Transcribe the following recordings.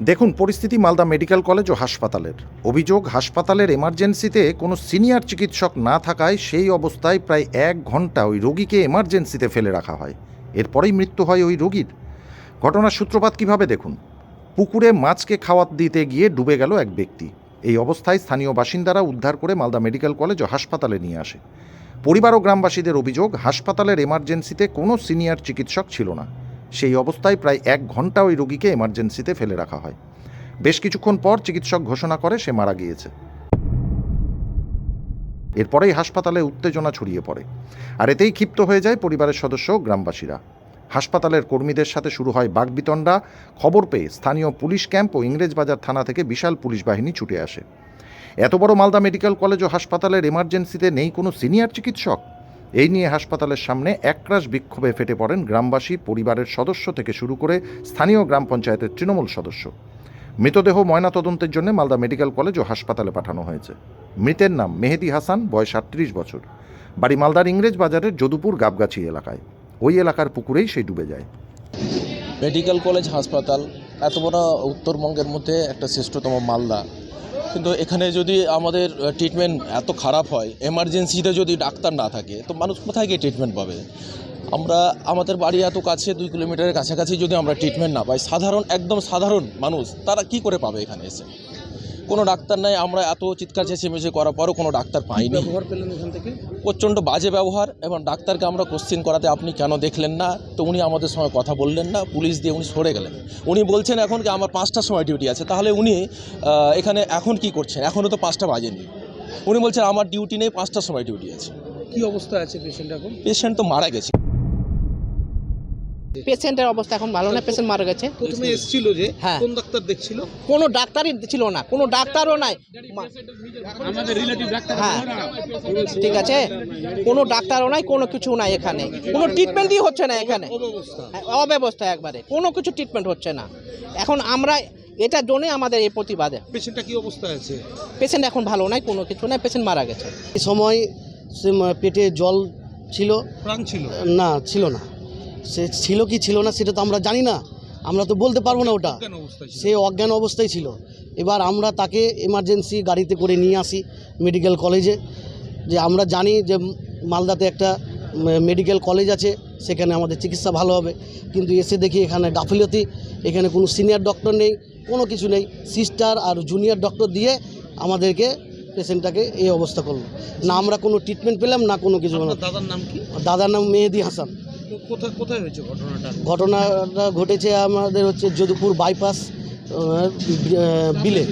দেখুন, পরিস্থিতি Malda medical college ও হাসপাতালের। অভিযোগ, হাসপাতালের এমার্জেন্সিতে কোনো সিনিয়র চিকিৎসক না থাকায় সেই অবস্থায় প্রায় এক ঘণ্টা ওই রোগীকে এমার্জেন্সিতে ফেলে রাখা হয়। এরপরেই মৃত্যু হয় ওই রোগীর। ঘটনার সূত্রপাত কীভাবে দেখুন? পুকুরে মাছকে খাওয়াত দিতে গিয়ে ডুবে গেল এক ব্যক্তি। এই অবস্থায় স্থানীয় বাসিন্দারা উদ্ধার করে মালদা মেডিকেল কলেজ ও হাসপাতালে নিয়ে আসে। পরিবার ও গ্রামবাসীদের অভিযোগ, হাসপাতালের এমার্জেন্সিতে কোনো সিনিয়র চিকিৎসক ছিল না। সেই অবস্থায় প্রায় এক ঘণ্টা ওই রোগীকে এমার্জেন্সিতে ফেলে রাখা হয়। বেশ কিছুক্ষণ পর চিকিৎসক ঘোষণা করে সে মারা গিয়েছে। এরপরেই হাসপাতালে উত্তেজনা ছড়িয়ে পড়ে। আর এতেই ক্ষিপ্ত হয়ে যায় পরিবারের সদস্য গ্রামবাসীরা। হাসপাতালের কর্মীদের সাথে শুরু হয় বাগবিতণ্ডা। খবর পেয়ে স্থানীয় পুলিশ ক্যাম্প ও ইংরেজবাজার থানা থেকে বিশাল পুলিশ বাহিনী ছুটে আসে। এত বড় মালদা মেডিকেল কলেজ ও হাসপাতালের এমার্জেন্সিতে নেই কোনো সিনিয়র চিকিৎসক? এই নিয়ে হাসপাতালের সামনে একরাশ বিক্ষোভে ফেটে পড়েন গ্রামবাসী, পরিবারের সদস্য থেকে শুরু করে স্থানীয় গ্রাম পঞ্চায়েতের তৃণমূল সদস্য। মৃতদেহ ময়নাতদন্তের জন্য মালদা মেডিকেল কলেজ ও হাসপাতালে পাঠানো হয়েছে। মৃতের নাম মেহেদি হাসান, বয়স আটত্রিশ বছর। বাড়ি মালদার ইংরেজ বাজারের যদুপুর গাবগাছি এলাকায়। ওই এলাকার পুকুরেই সেই ডুবে যায়। মেডিকেল কলেজ হাসপাতাল, এত বড় উত্তরবঙ্গের মধ্যে একটা শ্রেষ্ঠতম মালদা। কিন্তু এখানে যদি আমাদের ট্রিটমেন্ট এত খারাপ হয় এমার্জেন্সিতে যদি ডাক্তার না থাকে, তো মানুষ কোথায় গিয়ে ট্রিটমেন্ট পাবে? আমরা, আমাদের বাড়ি এত কাছে, দুই কিলোমিটারের কাছাকাছি যদি আমরা ট্রিটমেন্ট না পাই, সাধারণ, একদম সাধারণ মানুষ, তারা কি করে পাবে এখানে এসে? কোনো ডাক্তার নাই আমরা এত চিৎকার চেঁচিমেচি করার পরও কোনো ডাক্তার পাইনি। ব্যবহার পেলেন এখান থেকে? প্রচণ্ড বাজে ব্যবহার এবং ডাক্তারকে আমরা কোশ্চিন করাতে আপনি কেন দেখলেন না? তো উনি আমাদের সঙ্গে কথা বললেন না পুলিশ দিয়ে উনি সরে গেলেন। উনি বলছেন এখন কি আমার পাঁচটার সময় ডিউটি আছে তাহলে উনি এখানে এখন কি করছেন? এখনও তো পাঁচটা বাজেনি। উনি বলছেন আমার ডিউটি নেই পাঁচটার সময় ডিউটি আছে। কি অবস্থা আছে পেশেন্ট এখন? পেশেন্ট তো মারা গেছে। পেশেন্টের অবস্থা এখন ভালো না পেশেন্ট মারা গেছে। প্রথমে এসেছিল যে হ্যাঁ। কোন ডাক্তার দেখছিল? কোনো ডাক্তারই ছিল না কোনো ডাক্তারও নাই। মা- হ্যাঁ। ঠিক আছে? কোনো ডাক্তারও নাই কোনো কিছু নাই এখানে। কোনো ট্রিটমেন্টই হচ্ছে না এখানে। হ্যাঁ, অব্যবস্থা একবারে। কোনো কিছু ট্রিটমেন্ট হচ্ছে না। এখন আমরা এটার জন্যই আমাদের এই প্রতিবাদে। পেশেন্টটা কি অবস্থায় আছে? পেশেন্ট এখন ভালো নাই কোনো কিছু নাই পেশেন্ট মারা গেছে। এই সময় পেটে জল ছিল। প্রাণ ছিল? না ছিল না। সে ছিল কি ছিল না সেটা তো আমরা জানি না। আমরা তো বলতে পারব না ওটা। সে অজ্ঞান অবস্থায় ছিল। এবার আমরা তাকে এমার্জেন্সি গাড়িতে করে নিয়ে আসি মেডিকেল কলেজে যে আমরা জানি যে মালদাতে একটা মেডিকেল কলেজ আছে সেখানে আমাদের চিকিৎসা ভালো হবে। কিন্তু এসে দেখি এখানে গাফিলতি। এখানে কোনো সিনিয়র ডক্টর নেই কোনো কিছু নেই। সিস্টার আর জুনিয়র ডক্টর দিয়ে আমাদেরকে পেশেন্টটাকে এই অবস্থা করল। না আমরা কোনো ট্রিটমেন্ট পেলাম না কোনো কিছু দাদার নাম কি? দাদার নাম মেহেদি হাসান। কোথায় কোথায় হয়েছে ঘটনাটা? ঘটনাটা ঘটেছে আমাদের হচ্ছে যদুপুর বাইপাস আহ, বিলে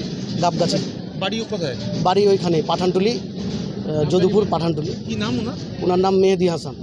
গাবগাছি। বাড়িও কোথায়? বাড়ি ওইখানে পাঠানটুলি আহ, যদুপুর পাঠানটুলি। কি নাম ওনার? ওনার নাম মেহেদি হাসান।